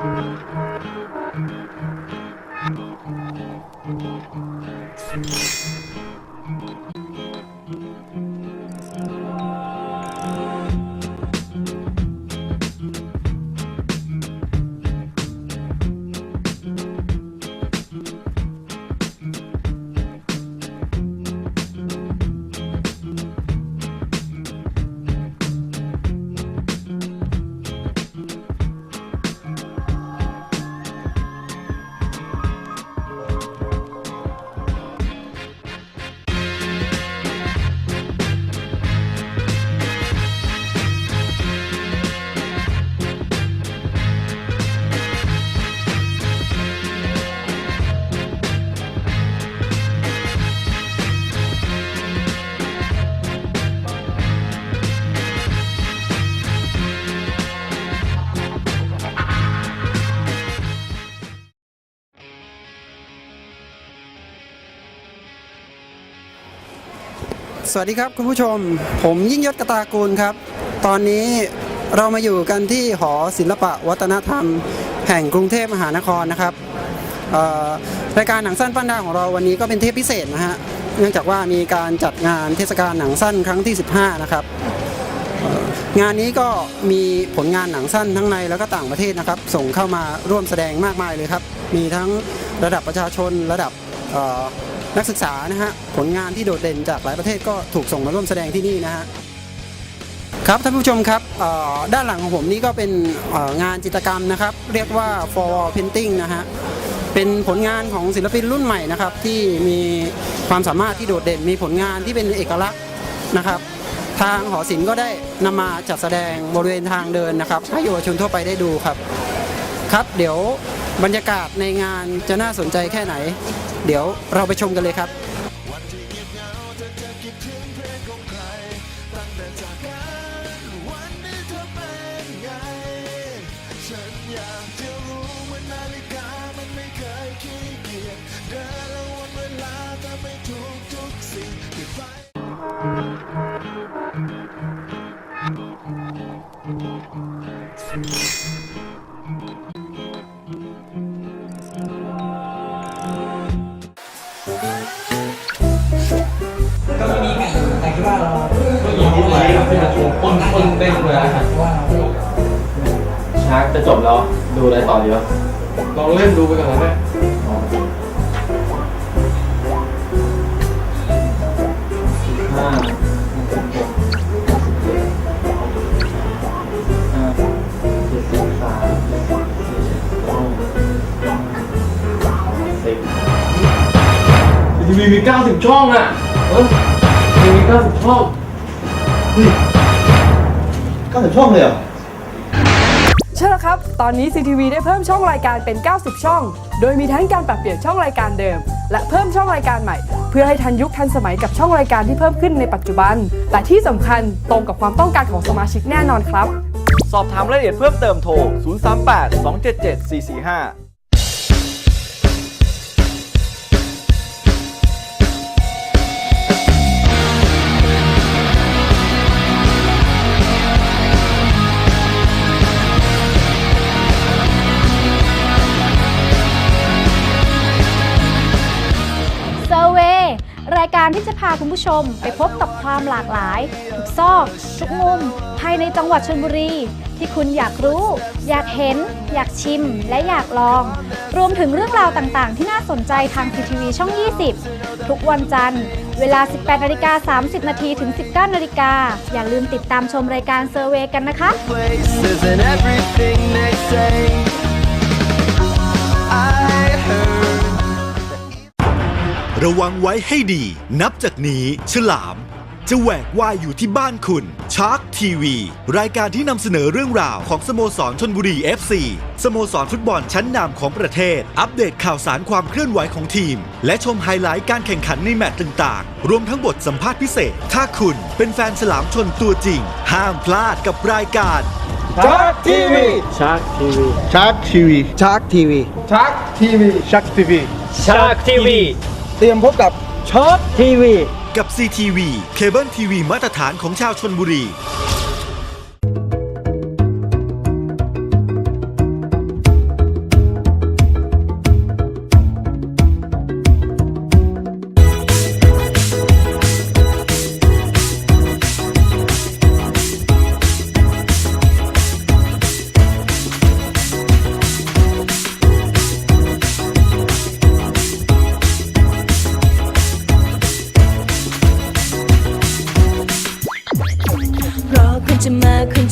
Música สวัสดีครับคุณผู้ชม ผมยิ่งยศกตากูลครับ ตอนนี้เรามาอยู่กันที่หอศิลปะวัฒนธรรม แห่งกรุงเทพมหานครนะครับรายการหนังสั้นปั้นดาวของเราวันนี้ก็เป็นเทปพิเศษนะฮะเนื่องจากว่ามีการจัดงานเทศกาลหนังสั้นครั้งที่ 15 นะครับงานนี้ก็มีผลงานหนังสั้นทั้งในแล้วก็ต่างประเทศนะครับ ส่งเข้ามาร่วมแสดงมากมายเลยครับ มีทั้งระดับประชาชนระดับ นักศึกษานะฮะผลงานที่โดดเด่นจากหลายประเทศก็ถูกส่งมาร่วมแสดงที่นี่นะฮะครับท่านผู้ชมครับด้านหลังของผมนี่ก็เป็นงานจิตรกรรมนะครับ เรียกว่า for wall painting นะฮะเป็นผลงานของศิลปินรุ่นใหม่นะครับ ที่มีความสามารถที่โดดเด่น มีผลงานที่เป็นเอกลักษณ์นะครับ ทางหอศิลป์ก็ได้นำมาจัดแสดงบริเวณทางเดินนะครับให้เยาวชนทั่วไปได้ดูครับ ครับเดี๋ยว บรรยากาศในงานจะน่าสนใจแค่ไหน เดี๋ยวเราไปชมกันเลยครับ คนคนเต้นเลยนะชาร์กจะจบแล้ว ดูอะไรต่อดีวะลองเล่นดูไปก่อนนะแม่ห้าหกห้าเจ็ดสิบสามสิบทีวีมี90ช่องอะเออทีวีมี90ช่อง ก็ถึงช่องเลยเหรอใช่แล้วครับ ตอนนี้ CTV ได้เพิ่มช่องรายการเป็น 90 ช่อง โดยมีทั้งการปรับเปลี่ยนช่องรายการเดิม และเพิ่มช่องรายการใหม่ เพื่อให้ทันยุคทันสมัยกับช่องรายการที่เพิ่มขึ้นในปัจจุบัน แต่ที่สำคัญตรงกับความต้องการของสมาชิกแน่นอนครับ สอบถามรายละเอียดเพิ่มเติมโทร 038 277 445 รายการที่จะพาคุณผู้ชมไปพบกับความหลากหลาย ทุกซอก ทุกมุม ภายในจังหวัดชลบุรี ที่คุณอยากรู้ อยากเห็น อยากชิม และอยากลอง รวมถึงเรื่องราวต่างๆ ที่น่าสนใจทางทีทีวีช่อง 20 ทุกวันจันทร์ เวลา 18นาฬิกา30นาทีถึง 19นาฬิกาอย่าลืมติดตามชมรายการเซอร์เวกันนะคะ ระวังไว้ให้ดี นับจากนี้ฉลาม จะแหวกว่ายอยู่ที่บ้านคุณชาร์ k ทีวีรายการที่นำเสนอเรื่องราวของสโมสรชนบุรี FC สโมสรฟุตบอลชั้นนำของประเทศ อัปเดตข่าวสารความเคลื่อนไหวของทีม และชมไฮไลท์การแข่งขันในแมตช์ต่างๆ รวมทั้งบทสัมภาษณ์พิเศษ ถ้าคุณเป็นแฟนฉลามชนตัวจริง ห้ามพลาดกับรายการชาร์กทีวีชาร์กทีวีชาร์กทีวีชาร์กทีวีชาร์กทีวีชาร์กทีวีชาร์กทีวี เตรียมพบกับช็อตทีวี กับ CTV เคเบิลทีวีมาตรฐานของชาวชนบุรี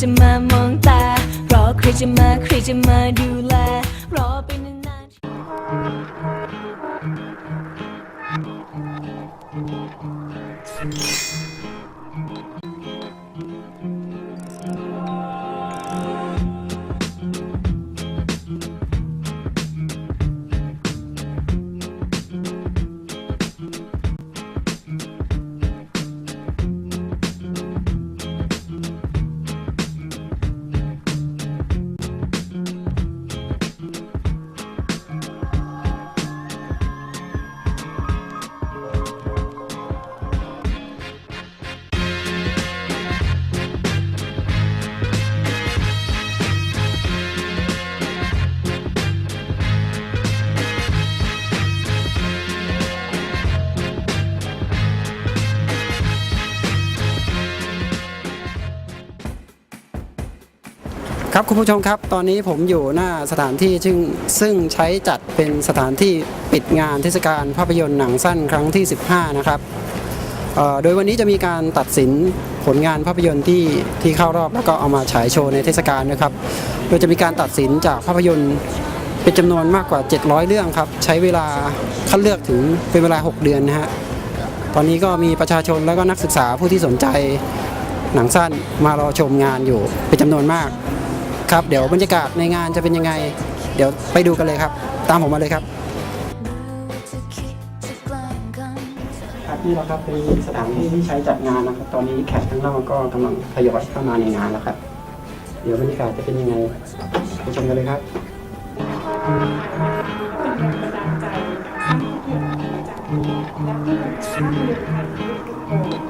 จะมามองตา รอใครจะมาใครจะมาดูแล รอไปหนึ่ง ครับคุณผู้ชมครับ ตอนนี้ผมอยู่หน้าสถานที่ซึ่งซึ่งใช้จัดเป็นสถานที่ปิดงานเทศกาลภาพยนตร์หนังสั้นครั้งที่ 15 นะครับโดยวันนี้จะมีการตัดสินผลงานภาพยนตร์ที่ที่เข้ารอบแล้วก็เอามาฉายโชว์ในเทศกาลนะครับ โดยจะมีการตัดสินจากภาพยนตร์เป็นจำนวนมากกว่า 700 เรื่องครับ ใช้เวลาคัดเลือกถึงเป็นเวลา 6 เดือนนะฮะ ตอนนี้ก็มีประชาชนแล้วก็นักศึกษาผู้ที่สนใจหนังสั้นมารอชมงานอยู่เป็นจำนวนมาก ครับเดี๋ยวบรรยากาศในงานจะเป็นยังไง เดี๋ยวไปดูกันเลยครับ ตามผมมาเลยครับครับนี่แหละครับเป็นสถานที่ที่ใช้จัดงานนะครับ ตอนนี้แขกข้งนอกก็กำลังทยอยเข้ามาในงานแล้วครับ เดี๋ยวบรรยากาศจะเป็นยังไงไปชมกันเลยครับร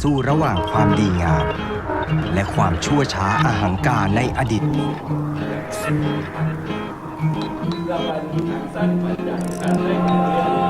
สู้ระหว่างความดีงาม และความชั่วช้าอาหังการในอดีต Thank.